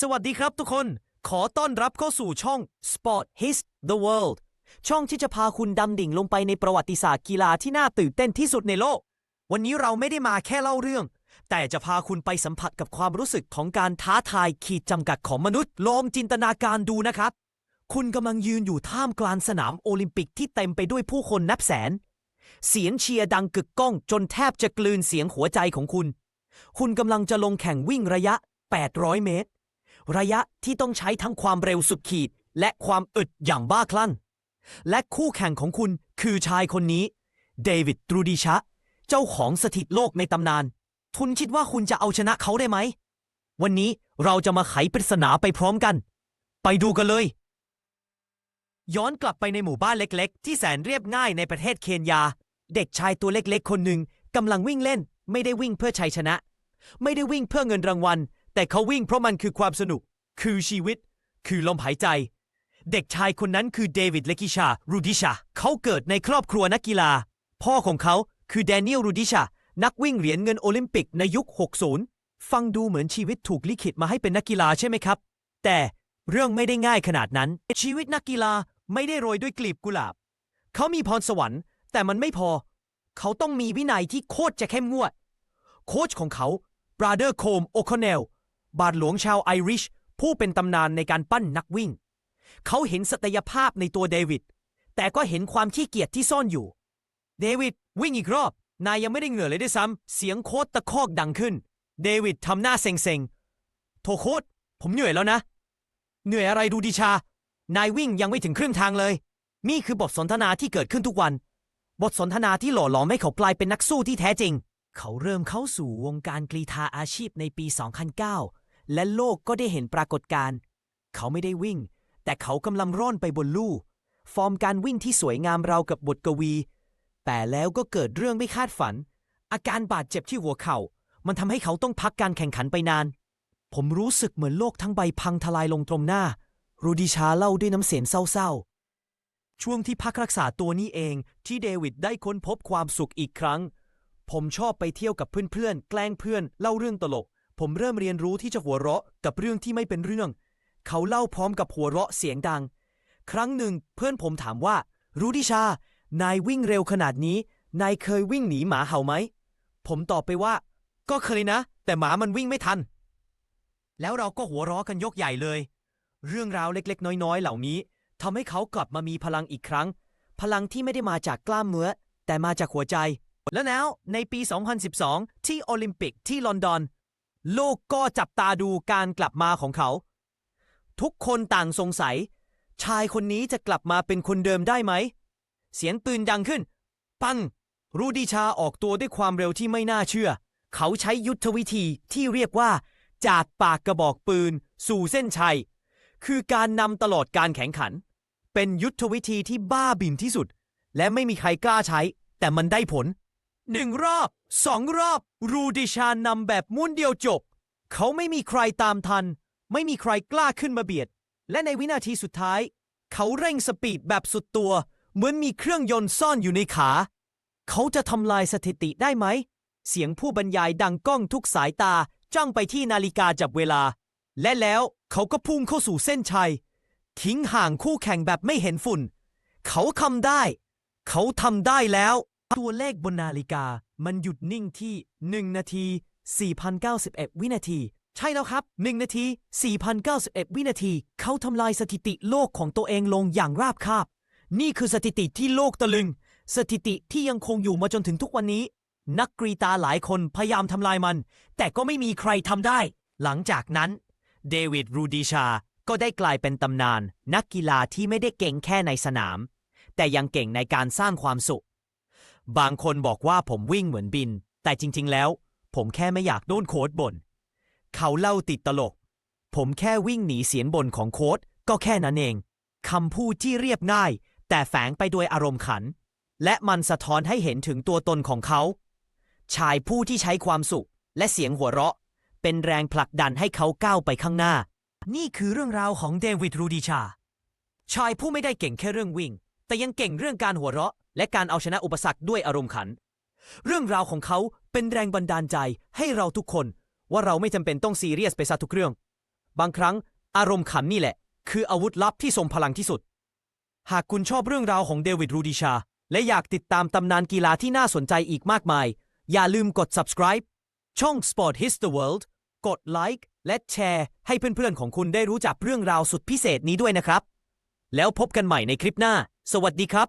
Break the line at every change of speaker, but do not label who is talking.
สวัสดีครับทุกคน ขอต้อนรับเข้าสู่ช่อง Sport His the World ช่องที่จะพาคุณดำดิ่งลงไปในประวัติศาสตร์กีฬาที่น่าตื่นเต้นที่สุดในโลก วันนี้เราไม่ได้มาแค่เล่าเรื่อง แต่จะพาคุณไปสัมผัสกับความรู้สึกของการท้าทายขีดจำกัดของมนุษย์ ลองจินตนาการดูนะครับ คุณกำลังยืนอยู่ท่ามกลางสนามโอลิมปิกที่เต็มไปด้วยผู้คนนับแสน เสียงเชียร์ดังกึกก้องจนแทบจะกลืนเสียงหัวใจของคุณ คุณกำลังจะลงแข่งวิ่งระยะ 800 เมตร ระยะที่ต้องใช้ทั้งความเร็วสุดขีด และความอึดอย่างบ้าคลั่ง และคู่แข่งของคุณคือชายคนนี้ เดวิดตรูดิชะ เจ้าของสถิตโลกในตำนานทุนคิดว่าคุณจะเอาชนะเขาได้ไหม วันนี้เราจะมาไขปริศนาไปพร้อมกัน ไปดูกันเลย ย้อนกลับไปในหมู่บ้านเล็กๆ ที่แสนเรียบง่ายในประเทศเคนยา เด็กชายตัวเล็กๆ คนหนึ่งกำลังวิ่งเล่น ไม่ได้วิ่งเพื่อชัยชนะ ไม่ได้วิ่งเพื่อเงินรางวัล แต่เขาวิ่งเพราะมันคือความสนุก คือชีวิต คือลมหายใจ เด็กชายคนนั้นคือเดวิดเลกิชา รูดิชา เขาเกิดในครอบครัวนักกีฬา พ่อของเขาคือแดเนียล รูดิชา นักวิ่งเหรียญเงินโอลิมปิกในยุค 60 ฟังดูเหมือนชีวิตถูกลิขิตมาให้เป็นนักกีฬาใช่ไหมครับ แต่เรื่องไม่ได้ง่ายขนาดนั้น ชีวิตนักกีฬาไม่ได้โรยด้วยกลีบกุหลาบ เขามีพรสวรรค์ แต่มันไม่พอ เขาต้องมีวินัยที่โคตรจะเข้มงวด โค้ชของเขาบราเดอร์โคมโอคอนเนล บาทหลวงชาวไอริช ผู้เป็นตำนานในการปั้นนักวิ่ง เขาเห็นศักยภาพในตัวเดวิด แต่ก็เห็นความขี้เกียจที่ซ่อนอยู่ เดวิดวิ่งอีกรอบ นายยังไม่ได้เหงื่อเลยด้วยซ้ำ เสียงโค้ดตะคอกดังขึ้น เดวิดทำหน้าเซ็งๆ โทโค้ดผมเหนื่อยแล้วนะ เหนื่อยอะไรดูดิชา นายวิ่งยังไม่ถึงครึ่งทางเลย นี่คือบทสนทนาที่เกิดขึ้นทุกวัน บทสนทนาที่หล่อหลอมให้เขากลายเป็นนักสู้ที่แท้จริง เขาเริ่มเข้าสู่วงการกรีฑาอาชีพในปี 2009 และโลกก็ได้เห็นปรากฏการณ์เขาไม่ได้วิ่ง แต่เขากำลังร่อนไปบนลู่ ฟอร์มการวิ่งที่สวยงามราวกับบทกวี แต่แล้วก็เกิดเรื่องไม่คาดฝัน อาการบาดเจ็บที่หัวเข่า มันทำให้เขาต้องพักการแข่งขันไปนาน ผมรู้สึกเหมือนโลกทั้งใบพังทลายลงตรงหน้า รูดิชาเล่าด้วยน้ำเสียงเศร้าๆ ช่วงที่พักรักษาตัวนี้เองที่เดวิดได้ค้นพบความสุขอีกครั้ง ผมชอบไปเที่ยวกับเพื่อนๆ แกล้งเพื่อน เล่าเรื่องตลก ผมเริ่มเรียนรู้ที่จะหัวเราะกับเรื่องที่ไม่เป็นเรื่อง เขาเล่าพร้อมกับหัวเราะเสียงดัง ครั้งหนึ่งเพื่อนผมถามว่า รูดิชา นายวิ่งเร็วขนาดนี้ นายเคยวิ่งหนีหมาเห่าไหม ผมตอบไปว่า ก็เคยนะ แต่หมามันวิ่งไม่ทัน แล้วเราก็หัวเราะกันยกใหญ่เลย เรื่องราวเล็กๆ น้อยๆ เหล่านี้ทำให้เขากลับมามีพลังอีกครั้ง พลังที่ไม่ได้มาจากกล้ามเนื้อแต่มาจากหัวใจ และแล้วในปี 2012 ที่โอลิมปิกที่ลอนดอน ลูกก็จับตาดูการกลับมาของเขา ทุกคนต่างสงสัย ชายคนนี้จะกลับมาเป็นคนเดิมได้ไหม เสียงปืนดังขึ้น ปัง รูดิชาออกตัวด้วยความเร็วที่ไม่น่าเชื่อ เขาใช้ยุทธวิธีที่เรียกว่า จากปากกระบอกปืน สู่เส้นชัย คือการนำตลอดการแข่งขัน เป็นยุทธวิธีที่บ้าบิ่นที่สุด และไม่มีใครกล้าใช้ แต่มันได้ผล หนึ่งรอบสองรอบ รูดิชานำแบบม้วนเดียวจบ เขาไม่มีใครตามทัน ไม่มีใครกล้าขึ้นมาเบียด และในวินาทีสุดท้าย เขาเร่งสปีดแบบสุดตัว เหมือนมีเครื่องยนต์ซ่อนอยู่ในขา เขาจะทำลายสถิติได้ไหม เสียงผู้บรรยายดังก้องทุกสายตาจ้องไปที่นาฬิกาจับเวลา และแล้วเขาก็พุ่งเข้าสู่เส้นชัย ทิ้งห่างคู่แข่งแบบไม่เห็นฝุ่น เขาทำได้ เขาทำได้แล้ว ตัวเลขบนนาฬิกามันหยุดนิ่งที่ 1 นาที 4,091 วินาที ใช่แล้วครับ 1 นาที 4,091 วินาที เขาทำลายสถิติโลกของตัวเองลงอย่างราบคาบ นี่คือสถิติที่โลกตะลึง สถิติที่ยังคงอยู่มาจนถึงทุกวันนี้ นักกรีตาหลายคนพยายามทำลายมัน แต่ก็ไม่มีใครทำได้ หลังจากนั้น เดวิดรูดิชา ก็ได้กลายเป็นตำนาน นักกีฬาที่ไม่ได้เก่งแค่ในสนาม แต่ยังเก่งในการสร้างความสุข บางคนบอกว่าผมวิ่งเหมือนบิน แต่จริง ๆ แล้ว ผมแค่ไม่อยากโดนโค้ดบ่น เขาเล่าติดตลก ผมแค่วิ่งหนีเสียงบ่นของโค้ดก็แค่นั้นเอง คำพูดที่เรียบง่าย แต่แฝงไปด้วยอารมณ์ขัน และมันสะท้อนให้เห็นถึงตัวตนของเขา ชายผู้ที่ใช้ความสุข และเสียงหัวเราะ เป็นแรงผลักดันให้เขาก้าวไปข้างหน้า นี่คือเรื่องราวของเดวิดรูดิชา ชายผู้ไม่ได้เก่งแค่เรื่องวิ่ง แต่ยังเก่งเรื่องการหัวเราะ และการเอาชนะอุปสรรคด้วยอารมณ์ขัน เรื่องราวของเขาเป็นแรงบันดาลใจให้เราทุกคน ว่าเราไม่จำเป็นต้องซีเรียสไปซะทุกเรื่อง บางครั้งอารมณ์ขันนี่แหละ คืออาวุธลับที่ทรงพลังที่สุด หากคุณชอบเรื่องราวของเดวิดรูดิชา และอยากติดตามตำนานกีฬาที่น่าสนใจอีกมากมาย อย่าลืมกด subscribe ช่อง Sport His the World กดไลค์และแชร์ให้เพื่อนๆของคุณได้รู้จักเรื่องราวสุดพิเศษนี้ด้วยนะครับ แล้วพบกันใหม่ในคลิปหน้า สวัสดีครับ